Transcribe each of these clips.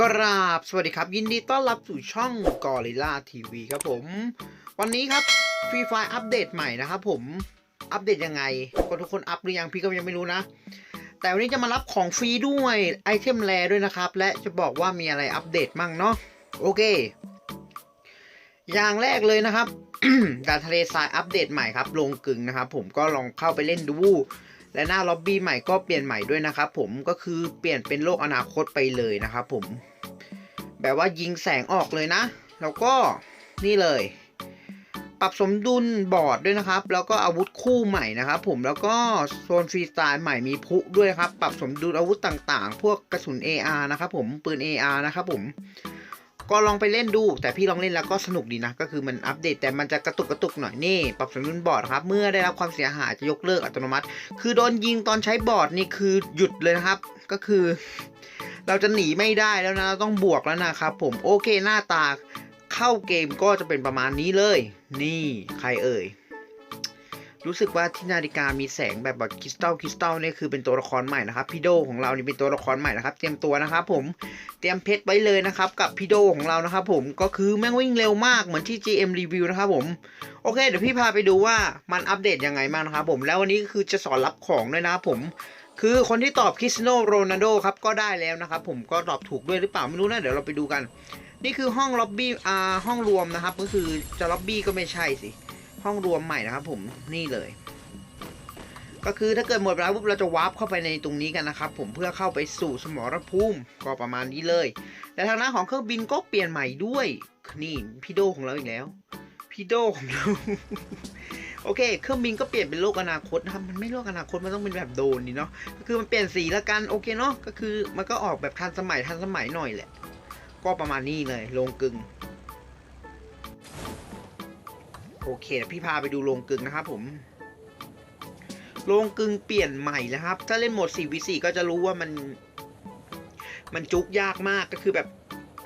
กราบ สวัสดีครับ ยินดีต้อนรับสู่ช่องกอริล่าทีวีครับผม วันนี้ครับฟรีไฟอัปเดตใหม่นะครับผม อัปเดตยังไงก็ทุกคนอัปหรือยังพี่ก็ยังไม่รู้นะ แต่วันนี้จะมารับของฟรีด้วยไอเทมแรด้วยนะครับ และจะบอกว่ามีอะไรอัปเดตมั่งเนาะโอเค อย่างแรกเลยนะครับดาทะเลทรายอัปเดตใหม่ครับ ลงกึ่งนะครับผมก็ลองเข้าไปเล่นดู และหน้าล็อบบี้ใหม่ก็เปลี่ยนใหม่ด้วยนะครับผมก็คือเปลี่ยนเป็นโลกอนาคตไปเลยนะครับผม แบบว่ายิงแสงออกเลยนะ แล้วก็นี่เลย ปรับสมดุลบอร์ดด้วยนะครับ แล้วก็อาวุธคู่ใหม่นะครับผมแล้วก็โซนฟรีสไตล์ใหม่มีพุด้วยครับ ปรับสมดุลอาวุธต่างๆ พวกกระสุน AR นะครับผมปืน AR นะครับผม ก็ลองไปเล่นดู แต่พี่ลองเล่นแล้วก็สนุกดีนะ ก็คือมันอัปเดตแต่มันจะกระตุกกระตุกหน่อยนี่ ปรับสมดุลบอร์ดครับ เมื่อได้รับความเสียหายจะยกเลิกอัตโนมัติ คือโดนยิงตอนใช้บอร์ดนี่คือหยุดเลยนะครับ ก็คือ เราจะหนีไม่ได้แล้วนะเราต้องบวกแล้วนะครับผมโอเคหน้าตาเข้าเกมก็จะเป็นประมาณนี้เลย นี่ใครเอ่ย รู้สึกว่าที่นาฬิกามีแสงแบบแบบคริสตัลคริสตัลนี่คือเป็นตัวละครใหม่นะครับพี่โดของเรานี่เป็นตัวละครใหม่นะครับ เตรียมตัวนะครับผมเตรียมเพชรไว้เลยนะครับกับพี่โดของเรานะครับผมก็คือแม่งวิ่งเร็วมากเหมือนที่ GM รีวิวนะครับผมโอเคเดี๋ยวพี่พาไปดูว่ามันอัปเดตยังไงบ้างนะครับผมแล้ววันนี้ก็คือจะสอนรับของด้วยนะครับผมคือคนที่ตอบคริสโนโรนัลโดครับก็ได้แล้วนะครับผมก็ตอบถูกด้วยหรือเปล่าไม่รู้นะเดี๋ยวเราไปดูกัน นี่คือห้องล็อบบี้อ่าห้องรวมนะครับ ก็คือจะล็อบบี้ก็ไม่ใช่สิ ห้องรวมใหม่นะครับ ผมนี่เลย ก็คือถ้าเกิดหมดเวลาปุ๊บเราจะวาร์ปเข้าไปในตรงนี้กันนะครับ ผมเพื่อเข้าไปสู่สมรภูมิก็ประมาณนี้เลย และทางหน้าของเครื่องบินก็เปลี่ยนใหม่ด้วยนี่พี่โดของเราอีกแล้วพี่โดของเราโอเค เครื่องบินก็เปลี่ยนเป็นโลกอนาคตนะครับ มันไม่โลกอนาคต มันต้องเป็นแบบโดนนี่เนาะ ก็คือมันเปลี่ยนสีละกัน โอเคเนาะ ก็คือมันก็ออกแบบทันสมัยทันสมัยหน่อยแหละ ก็ประมาณนี้เลยโรงกลึง โอเคพี่พาไปดูโรงกึงนะครับผมโรงกึงเปลี่ยนใหม่แล้วครับ ถ้าเล่นโหมด 4v4 ก็จะรู้ว่ามัน มันจุกยากมากก็คือแบบ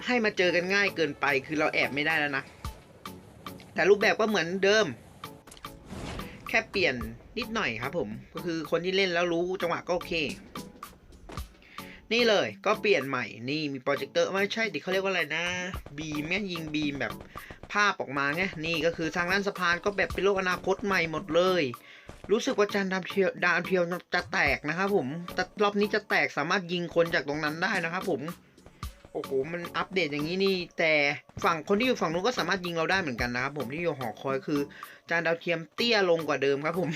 ให้มาเจอกันง่ายเกินไป คือเราแอบไม่ได้แล้วนะ แต่รูปแบบก็เหมือนเดิม แค่เปลี่ยนนิดหน่อยครับ ผม ก็คือคนที่เล่นแล้วรู้จังหวะก็โอเค นี่เลยก็เปลี่ยนใหม่ นี่มีโปรเจคเตอร์ไม่ใช่ดิเขาเรียกว่าอะไรนะ บีมแม่ยิงบีมแบบ ภาพออกมาไงนี่ก็คือทางด้านสะพานก็แบบเป็นโลกอนาคตใหม่หมดเลย รู้สึกว่าจานดาวเทียวดาวเทียวจะแตกนะครับผมแต่รอบนี้จะแตกสามารถยิงคนจากตรงนั้นได้นะครับผมโอ้โหมันอัปเดตอย่างนี้นี่ แต่ฝั่งคนที่อยู่ฝั่งนู้นก็สามารถยิงเราได้เหมือนกันนะครับผมที่อยู่หอคอยคือ จานดาวเทียมเตี้ยลงกว่าเดิมครับผม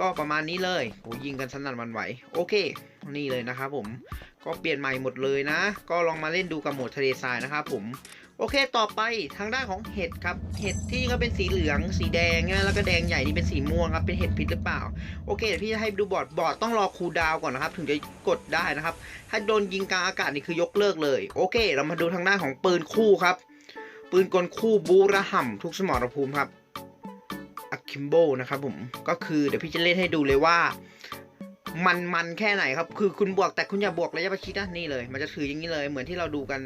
ก็ประมาณนี้เลยโอ้ยิงกันสนั่นวันไหว โอเค นี่เลยนะครับผมก็เปลี่ยนใหม่หมดเลยนะ ก็ลองมาเล่นดูกับโหมดทะเลทรายนะครับผม โอเคต่อไปทางด้านของเห็ดครับ เห็ดที่ก็เป็นสีเหลือง สีแดงนะแล้วก็แดงใหญ่นี่เป็นสีม่วงครับ เป็นเห็ดพิษหรือเปล่า โอเคเดี๋ยวพี่จะให้ดูบอร์ด บอร์ดต้องรอคูลดาวก่อนนะครับ ถึงจะกดได้นะครับ ถ้าโดนยิงกลางอากาศนี่คือยกเลิกเลย โอเค เรามาดูทางด้านของปืนคู่ครับ ปืนกลคู่บูระห่ำทุกสมรภูมิครับ อะคิมโบนะครับผม ก็คือเดี๋ยวพี่จะเล่นให้ดูเลยว่า มันมันแค่ไหนครับ คือคุณบวกแต่คุณอย่าบวกระยะประชิดนะนี่เลย มันจะถืออย่างนี้เลยเหมือนที่เราดูกัน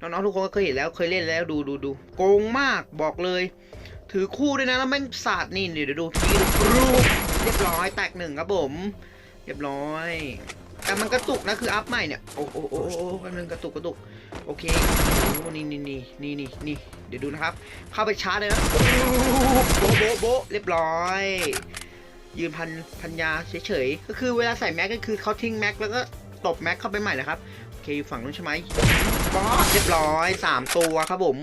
น้องๆทุกคนก็เคยเห็นแล้วเคยเล่นแล้วดูดูดูโกงมากบอกเลย ถือคู่ด้วยนะแล้วแม่งสาดนี่เดี๋ยวดูทีรูปเรียบร้อยแตกหนึ่งครับผม เรียบร้อย แต่มันกระตุกนะคืออัพใหม่เนี่ยโอ้โอ้โอ้โอ้แป๊บนึงกระตุกกระตุกโอเคโอ้นี่นี่นี่นี่นี่นี่เดี๋ยวดูนะครับ เข้าไปชาร์จเลยนะโบโบโบเรียบร้อย ยืนพันพันยาเฉยๆ ก็คือเวลาใส่แม็กก็คือเขาทิ้งแม็กแล้วก็ตบแม็กเข้าไปใหม่นะครับโอเคอยู่ฝั่งนู้นใช่ไหมบอสเรียบร้อยสามตัวครับผม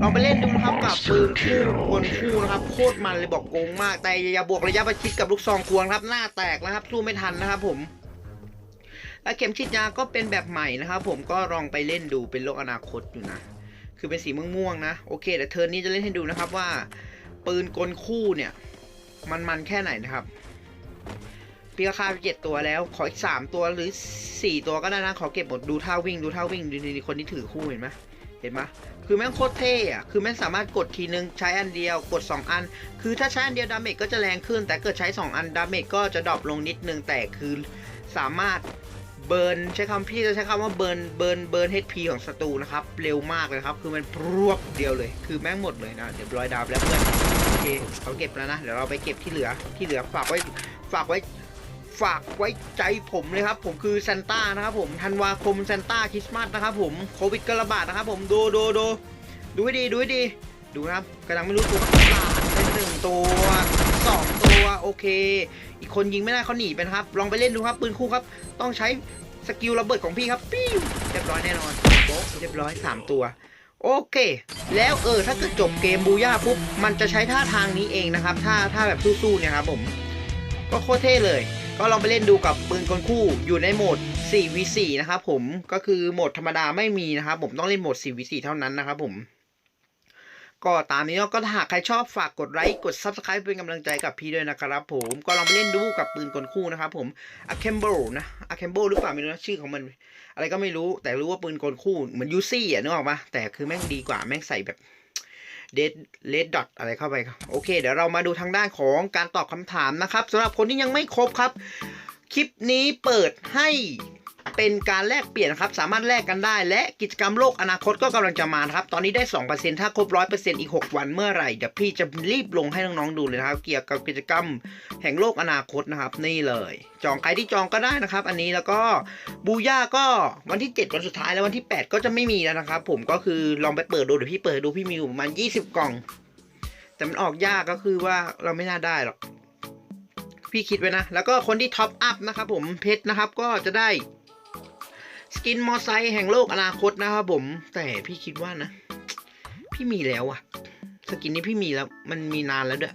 ลองไปเล่นดูนะครับกับปืนคู่บนคู่นะครับโคตรมันเลยบอกโกงมากแต่อย่าบวกระยะประชิดกับลูกซองควงครับหน้าแตกนะครับสู้ไม่ทันนะครับผมและเข็มฉีดยาก็เป็นแบบใหม่นะครับผมก็ลองไปเล่นดูเป็นโลกอนาคตอยู่นะ คือเป็นสีม่วงๆนะ โอเคแต่เทอร์นนี้จะเล่นให้ดูนะครับว่า ปืนกลคู่เนี่ย มันมันแค่ไหนนะครับพี่ก็ฆ่าเจ็ดตัวแล้ว ขออีกสามตัวหรือสี่ตัวก็ได้นะ ขอเก็บหมดดูท่าวิ่งดูท่าวิ่งดูนี่คนที่ถือคู่เห็นไหมเห็นไหมคือแม่งโคตรเท่อะคือแม่งสามารถกดทีนึงใช้อันเดียวกด 2 อัน คือถ้าใช้อันเดียวดาเมจก็จะแรงขึ้น แต่เกิดใช้ 2 อันดาเมจก็จะดรอปลงนิดนึงแต่คือสามารถเบิร์นใช้คำพี่จะใช้คำว่าเบิร์นเบิร์นเบิร์น HP ของศัตรูนะครับ เร็วมากเลยครับ คือมันพรวบเดียวเลย คือแม่งหมดเลยนะเดี๋ยวรอยดาวแล้วเพื่อน เคเขาเก็บแล้วนะเดี๋ยวเราไปเก็บที่เหลือที่เหลือฝากไว้ฝากไว้ฝากไว้ใจผมเลยครับ ผมคือซานต้านะครับผมธันวาคมซานต้าคริสต์มาสนะครับผมโควิดก็ระบาดนะครับผมดูดูดูดูให้ดีดูให้ดีดูนะครับกำลังไม่รู้ตัวประหลาดเป็นหนึ่งตัวสองตัวโอเค อีกคนยิงไม่ได้เขาหนีไปนะครับ ลองไปเล่นดูครับปืนคู่ครับ ต้องใช้สกิลระเบิดของพี่ครับปิ้วเรียบร้อยแน่นอนโบ๊ะเรียบร้อยสามตัว โอเค แล้วเออถ้าเกิดจบเกมบูย่าปุ๊บ มันจะใช้ท่าทางนี้เองนะครับถ้าถ้าแบบสู้ๆเนี่ยครับผม ก็โคตรเท่เลย ก็ลองไปเล่นดูกับปืนกลคู่อยู่ในโหมด 4v4 นะครับผมก็คือโหมดธรรมดาไม่มีนะครับผมต้องเล่นโหมด 4v4 เท่านั้นนะครับผม ก็ตามนี้ก็ถ้าหากใครชอบฝากกดไลค์กด Subscribe เป็นกำลังใจกับพี่ด้วยนะครับผมก็ลองไปเล่นดูกับปืนกลคู่นะครับผม a k e m b o นะ a k e m b o หรือเปล่าไม่รู้นะชื่อของมัน อะไรก็ไม่รู้แต่รู้ว่าปืนกลคู่เหมือนยูซี่อะนึกออกปะแต่คือแม่งดีกว่าแม่งใส่แบบเดดเลดดอทอะไรเข้าไปครับโอเค เดี๋ยวเรามาดูทางด้านของการตอบคำถามนะครับสำหรับคนที่ยังไม่ครบครับ คลิปนี้เปิดให้ เป็นการแลกเปลี่ยนครับ สามารถแลกกันได้ และกิจกรรมโลกอนาคตก็กำลังจะมาครับ ตอนนี้ได้ 2%ถ้าครบ 100%อีก 6 วันเมื่อไหร่เดี๋ยวพี่จะรีบลงให้น้องๆดูเลยนะครับ เกี่ยวกับกิจกรรมแห่งโลกอนาคตนะครับ นี่เลย จองใครที่จองก็ได้นะครับ อันนี้แล้วก็บูย่าก็วันที่ 7 วันสุดท้ายแล้ววันที่ 8 ก็จะไม่มีแล้วนะครับ ผมก็คือลองไปเปิดดูเดี๋ยวพี่เปิดดูพี่มีอยู่ประมาณ20 กล่อง แต่มันออกยากก็คือว่าเราไม่น่าได้หรอกพี่คิดไว้นะ แล้วก็คนที่ท็อปอัพนะครับผมเพชรนะครับก็จะได้ สกินมอไซค์แห่งโลกอนาคตนะครับผม แต่พี่คิดว่านะ พี่มีแล้วอะสกินนี้พี่มีแล้ว มันมีนานแล้วด้วย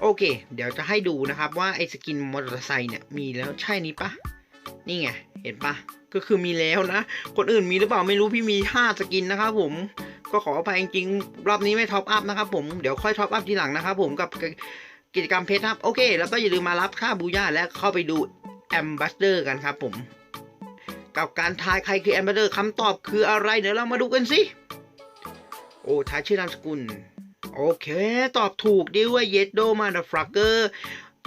โอเค เดี๋ยวจะให้ดูนะครับว่าไอ้สกินมอเตอร์ไซค์เนี่ยมีแล้วใช่นี้ปะนี่ไง เห็นปะก็คือมีแล้วนะ คนอื่นมีหรือเปล่าไม่รู้พี่มี 5 สกินนะครับผมก็ขออภัยจริงๆรอบนี้ไม่ท็อปอัพนะครับผมเดี๋ยวค่อยท็อปอัพทีหลังนะครับผมกับกิจกรรมเพชรครับโอเค แล้วก็อย่าลืมมารับค่าบูย่าและเข้าไปดูแอมบัสเดอร์กันครับผม กับการทายใครคือแอมบัสเดอร์คำตอบคืออะไรเดี๋ยวเรามาดูกันสิโอ้ทายชื่อนามสกุล โอเค ตอบถูกด้วยเยดโดมาดฟรักเกอร์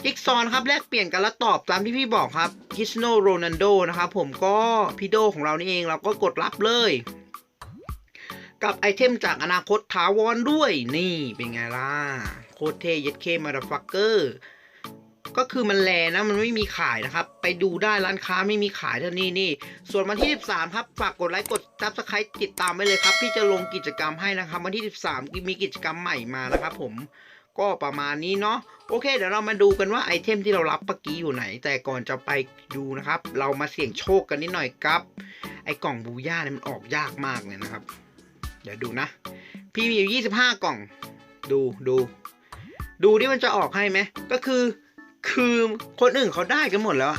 จิกซอนครับแลกเปลี่ยนกันแล้วตอบตามที่พี่บอกครับคิสโนโรนันโดนะครับผมก็พี่โดของเรานี่เองเราก็กดรับเลย กับไอเทมจากอนาคตถาวรด้วยนี่เป็นไงล่ะ โคตรเทเย็ดเคมาดฟักเกอร์ ก็คือมันแลนะมันไม่มีขายนะครับ ไปดูได้ร้านค้าไม่มีขายเท่านี้นี่ ส่วนวันที่ 13ครับฝากกดไลค์กดซับสไครต์ติดตามไว้เลยครับ พี่จะลงกิจกรรมให้นะครับ วันที่ 13 มีกิจกรรมใหม่มานะครับ ผมก็ประมาณนี้เนาะโอเค เดี๋ยวเรามาดูกันว่าไอเทมที่เรารับเมื่อกี้อยู่ไหน แต่ก่อนจะไปดูนะครับ เรามาเสี่ยงโชคกันนิดหน่อยครับ ไอกล่องบูย่าเนี่ยมันออกยากมากเลยนะครับ เดี๋ยวดูนะ พี่มีอยู่ 25 กล่อง ดูดู ดูที่มันจะออกให้ไหมก็คือ คือคนอื่นเขาได้กันหมดแล้ว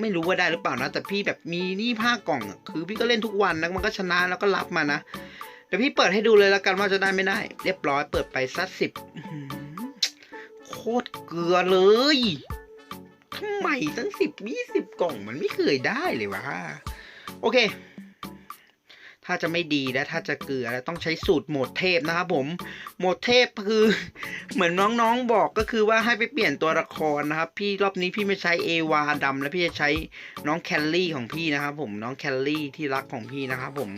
ไม่รู้ว่าได้หรือเปล่านะ แต่พี่แบบมีนี่ผ้ากล่องคือพี่ก็เล่นทุกวันนะมันก็ชนะแล้วก็รับมานะเดี๋ยวพี่เปิดให้ดูเลยแล้วกันว่าจะได้ไม่ได้ เรียบร้อยเปิดไปสักสิบโคตรเกลือเลยทำไมตั้งสิบยี่สิบกล่องมันไม่เคยได้เลยวะโอเค ถ้าจะไม่ดีและถ้าจะเกลือแล้วต้องใช้สูตรโหมดเทพนะครับผมโหมดเทพคือเหมือนน้องๆบอกก็คือว่าให้ไปเปลี่ยนตัวละครนะครับ พี่รอบนี้พี่ไม่ใช้เอวาดำแล้วพี่จะใช้น้องแคลลี่ของพี่นะครับผมน้องแคลลี่ที่รักของพี่นะครับผม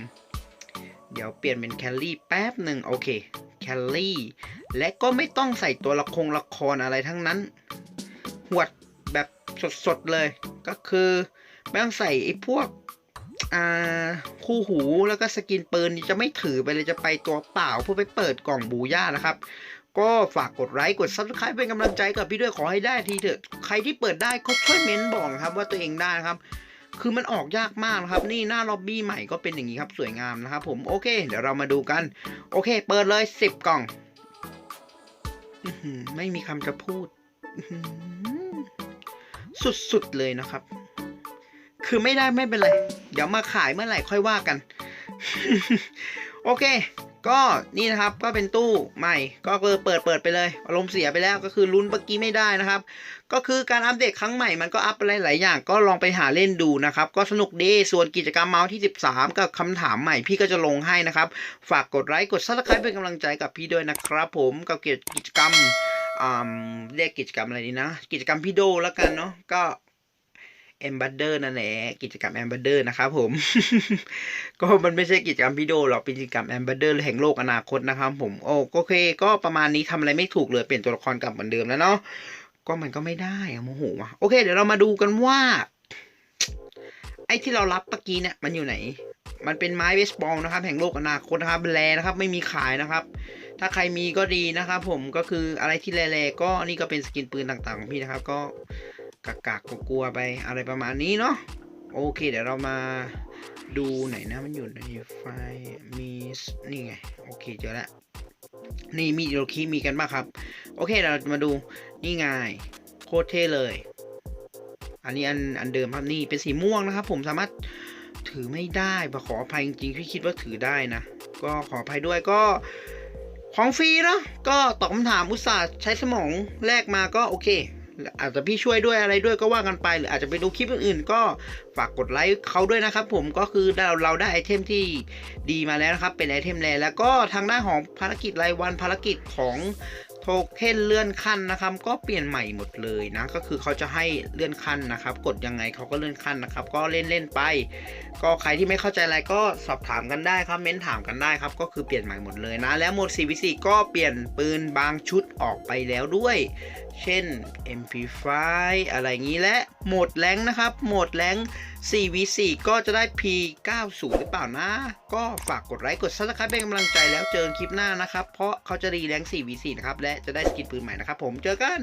เดี๋ยวเปลี่ยนเป็นแคลลี่แป๊บหนึ่งโอเคแคลลี่และก็ไม่ต้องใส่ตัวละครละครอะไรทั้งนั้น หวดแบบสดๆเลย ก็คือไม่ต้องใส่ไอ้พวก คู่หูแล้วก็สกินปืนจะไม่ถือไปเลยจะไปตัวเปล่าเพื่อไปเปิดกล่องบูย่านะครับ ก็ฝากกดไลค์กด subscribe เป็นกำลังใจกับพี่ด้วยขอให้ได้ทีเถอะใครที่เปิดได้ก็ช่วยเม้นบอกครับว่าตัวเองได้นะครับ คือมันออกยากมากนะครับ นี่หน้าล็อบบี้ใหม่ก็เป็นอย่างนี้ครับสวยงามนะครับผมโอเคเดี๋ยวเรามาดูกัน โอเค เปิดเลย10กล่องไม่มีคำจะพูด สุดๆเลยนะครับ คือไม่ได้ไม่เป็นไร เดี๋ยวมาขายเมื่อไหร่ค่อยว่ากัน โอเค ก็นี่นะครับก็เป็นตู้ใหม่ ก็เปิดเปิดไปเลย อารมณ์เสียไปแล้วก็คือลุ้นเมื่อกี้ไม่ได้นะครับ ก็คือการอัปเดตครั้งใหม่มันก็อัปอะไรหลายอย่าง ก็ลองไปหาเล่นดูนะครับ ก็สนุกดีส่วนกิจกรรมเมาส์ที่ 13 กับคำถามใหม่พี่ก็จะลงให้นะครับ ฝากกดไลค์กดซับสไครป์เป็นกำลังใจกับพี่ด้วยนะครับ ผมกับกิจกรรมอ่าเรียกกิจกรรมอะไรดีนะ กิจกรรมพี่โดแล้วกันเนาะก็ แอมบัตเดอร์นั่นแหละกิจกรรมแอมบัตเดอร์นะครับผม ก็มันไม่ใช่กิจกรรมพี่โดหรอกเป็นกิจกรรมแอมบัตเดอร์แห่งโลกอนาคตนะครับผมโอ้โอเค ก็ประมาณนี้ทำอะไรไม่ถูกเลยเปลี่ยนตัวละครกลับเหมือนเดิมแล้วเนาะก็มันก็ไม่ได้อะโมโหว่ะโอเค เดี๋ยวเรามาดูกันว่า ไอ้ที่เรารับตะกี้เนี่ยมันอยู่ไหน มันเป็นไม้เบสบอลนะครับ แห่งโลกอนาคตนะครับแลนะครับ ไม่มีขายนะครับ ถ้าใครมีก็ดีนะครับผมก็คืออะไรที่แลๆก็นี่ก็เป็นสกินปืนต่างๆของพี่นะครับ ก็ กากกๆกลัวไปอะไรประมาณนี้เนาะโอเค เดี๋ยวเรามาดูไหนนะมันอยู่ในไฟล์มีนี่ไง โอเคเจอแล้วนี่มีโลคีมีกันบ้างครับ โอเคเรามาดูนี่ไงโคตรเท่เลย อันนี้อันอันเดิมครับนี่เป็นสีม่วงนะครับ ผมสามารถถือไม่ได้ขออภัยจริงๆพี่คิดว่าถือได้นะ ก็ขออภัยด้วยก็ของฟรีเนาะก็ตอบคำถามอุตส่าห์ใช้สมองแลกมาก็โอเค อาจจะพี่ช่วยด้วยอะไรด้วยก็ว่ากันไป หรืออาจจะไปดูคลิปอื่นๆ ก็ฝากกดไลค์เขาด้วยนะครับ ผมก็คือเราเราได้ไอเทมที่ดีมาแล้วนะครับ เป็นไอเทมแรแล้วก็ทางด้านของภารกิจรายวันภารกิจของ โทเค็นเลื่อนขั้นนะครับ ก็เปลี่ยนใหม่หมดเลยนะ ก็คือเขาจะให้เลื่อนขั้นนะครับ กดยังไงเขาก็เลื่อนขั้นนะครับ ก็เล่นเล่นๆไป ก็ใครที่ไม่เข้าใจอะไรก็สอบถามกันได้ครับ เม้นถามกันได้ครับ ก็คือเปลี่ยนใหม่หมดเลยนะ แล้วโหมด 4v4 ก็เปลี่ยนปืนบางชุดออกไปแล้วด้วย เช่น MP5 อะไรอย่างนี้และโหมดแรงนะครับ โหมดแรง 4v4 ก็จะได้ P90 หรือเปล่านะ ก็ฝากกดไลค์กดซับสไครป์เป็นกำลังใจแล้วเจอคลิปหน้านะครับ เพราะเขาจะรีแรง 4v4 นะครับ และจะได้สกินปืนใหม่นะครับผมเจอกัน